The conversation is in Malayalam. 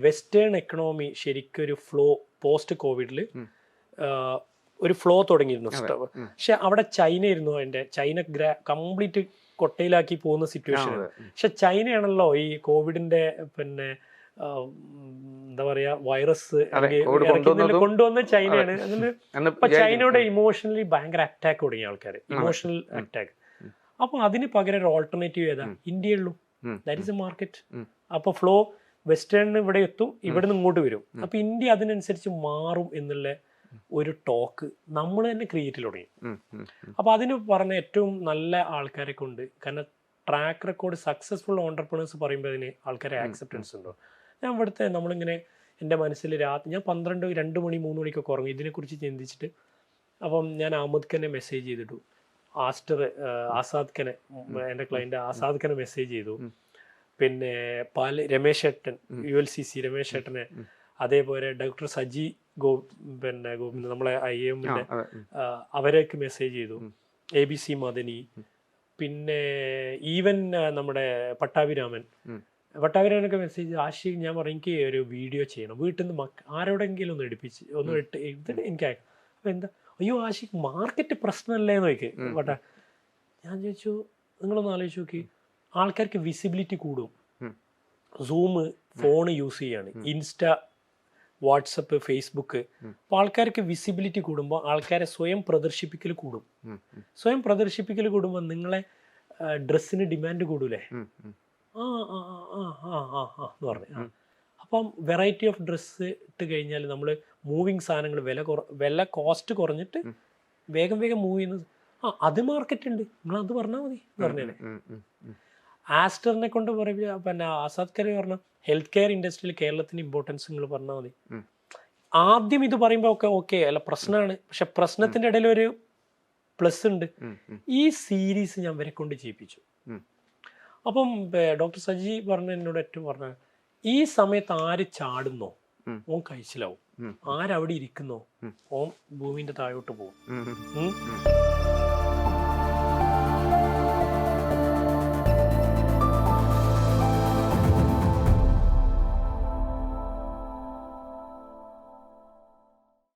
വെസ്റ്റേൺ എക്കണോമി ശരിക്കും ഒരു ഫ്ലോ പോസ്റ്റ് കോവിഡിൽ ഒരു ഫ്ലോ തുടങ്ങിയിരുന്നു പക്ഷെ അവിടെ ചൈന ഇരുന്നു അതിന്റെ ചൈന ഗ്രാ കംപ്ലീറ്റ് കൊട്ടയിലാക്കി പോകുന്ന സിറ്റുവേഷൻ പക്ഷെ ചൈനയാണല്ലോ ഈ കോവിഡിന്റെ പിന്നെ എന്താ പറയാ വൈറസ് കൊണ്ടുവന്ന ചൈനയാണ് ഇപ്പൊ. ചൈനയുടെ ഇമോഷണലി ഭയങ്കര അറ്റാക്ക് തുടങ്ങിയ ആൾക്കാർ. ഇമോഷണൽ അറ്റാക്ക് അപ്പൊ അതിന് പകരം ഒരു ഓൾട്ടർനേറ്റീവ് ഏതാ. ഇന്ത്യയുള്ളൂ ദാറ്റ് ഇസ് എ മാർക്കറ്റ് അപ്പൊ ഫ്ലോ വെസ്റ്റേണിന് ഇവിടെ എത്തും ഇവിടെ നിന്ന് ഇങ്ങോട്ട് വരും. അപ്പൊ ഇന്ത്യ അതിനനുസരിച്ച് മാറും എന്നുള്ള ഒരു ടോക്ക് നമ്മൾ തന്നെ ക്രിയേറ്റ് തുടങ്ങി. അപ്പൊ അതിന് പറഞ്ഞ ഏറ്റവും നല്ല ആൾക്കാരെ കൊണ്ട് കാരണം ട്രാക്ക് റെക്കോർഡ് സക്സസ്ഫുൾ ഓണ്ടർപ്രണേഴ്സ് പറയുമ്പോൾ അതിന് ആൾക്കാരെ ആക്സെപ്റ്റൻസ് ഉണ്ടോ? ഞാൻ ഇവിടുത്തെ നമ്മളിങ്ങനെ എന്റെ മനസ്സിൽ രാത്രി ഞാൻ പന്ത്രണ്ട് രണ്ട് മണി മൂന്ന് മണിക്കൊക്കെ ഉറങ്ങും. ഇതിനെക്കുറിച്ച് ചിന്തിച്ചിട്ട് അപ്പം ഞാൻ അഹമ്മദ് ഖനെ മെസ്സേജ് ചെയ്തിട്ടു. ആസ്റ്റർ ആസാദ് ഖനെ എന്റെ ക്ലയന്റ് ആസാദ് ഖനെ മെസ്സേജ് ചെയ്തു. പിന്നെ പാല രമേശ് ഏട്ടൻ U L C C Ramesh ഏട്ടനെ അതേപോലെ ഡോക്ടർ സജി ഗോ പിന്നെ ഗോവിന്ദ് നമ്മളെ ഐ എമ്മിന്റെ. അവരൊക്കെ മെസ്സേജ് ചെയ്തു. എ ബി സി മദനി പിന്നെ ഈവൻ നമ്മുടെ പട്ടാഭിരാമൻ. പട്ടാഭിരാമനൊക്കെ മെസ്സേജ് ആശി ഞാൻ പറയും എനിക്ക് ഒരു വീഡിയോ ചെയ്യണം. വീട്ടിൽ നിന്ന് മക്ക ആരോടെങ്കിലും ഒന്ന് എടുപ്പിച്ച് ഒന്ന് ഇട്ട് ഇതിന് എനിക്ക് എന്താ അയ്യോ ആശിക്ക് മാർക്കറ്റ് പ്രശ്നമല്ലേ? നോക്കി പട്ടാ ഞാൻ ചോദിച്ചു നിങ്ങളൊന്ന് ആലോചിച്ച് നോക്കി. ആൾക്കാർക്ക് വിസിബിലിറ്റി കൂടും. സൂം ഫോൺ യൂസ് ചെയ്യാണ്. ഇൻസ്റ്റ വാട്സപ്പ് ഫേസ്ബുക്ക് അപ്പൊ അപ്പോൾ ആൾക്കാർക്ക് വിസിബിലിറ്റി കൂടുമ്പോൾ ആൾക്കാരെ സ്വയം പ്രദർശിപ്പിക്കൽ കൂടും. സ്വയം പ്രദർശിപ്പിക്കൽ കൂടുമ്പോൾ നിങ്ങളെ ഡ്രസ്സിന് ഡിമാൻഡ് കൂടൂലേ. ആ ആ ആ ആ ആ എന്ന് പറഞ്ഞു. അപ്പം വെറൈറ്റി ഓഫ് ഡ്രസ്സ് ഇട്ട് കഴിഞ്ഞാൽ നമ്മൾ മൂവിങ് സാധനങ്ങൾ വില കുറ വില കോസ്റ്റ് കുറഞ്ഞിട്ട് വേഗം വേഗം മൂവ് ചെയ്യുന്നത് ആ അത് മാർക്കറ്റ് ഉണ്ട് നിങ്ങൾ അത് പറഞ്ഞാൽ മതി പറഞ്ഞേ പറഞ്ഞേനെ. ആസ്റ്ററിനെ കൊണ്ട് പറയുമ്പോൾ പിന്നെ ആസാദ് കറി പറഞ്ഞ ഹെൽത്ത് കെയർ ഇൻഡസ്ട്രിയിൽ കേരളത്തിന് ഇമ്പോർട്ടൻസ് നിങ്ങൾ പറഞ്ഞാൽ മതി. ആദ്യം ഇത് പറയുമ്പോൾ ഒക്കെ ഓക്കെ അല്ല പ്രശ്നമാണ് പക്ഷെ പ്രശ്നത്തിന്റെ ഇടയിൽ ഒരു പ്ലസ് ഉണ്ട്. ഈ സീരീസ് ഞാൻ വരെ കൊണ്ട് ചെയ്യിപ്പിച്ചു. അപ്പം ഡോക്ടർ സജി പറഞ്ഞ എന്നോട് ഏറ്റവും പറഞ്ഞ ഈ സമയത്ത് ആര് ചാടുന്നോ. ഓൻ കഴിച്ചിലാവും. ആരവിടെ ഇരിക്കുന്നോ? ഓം ഓൻ ഭൂമിന്റെ താഴോട്ട് പോകും.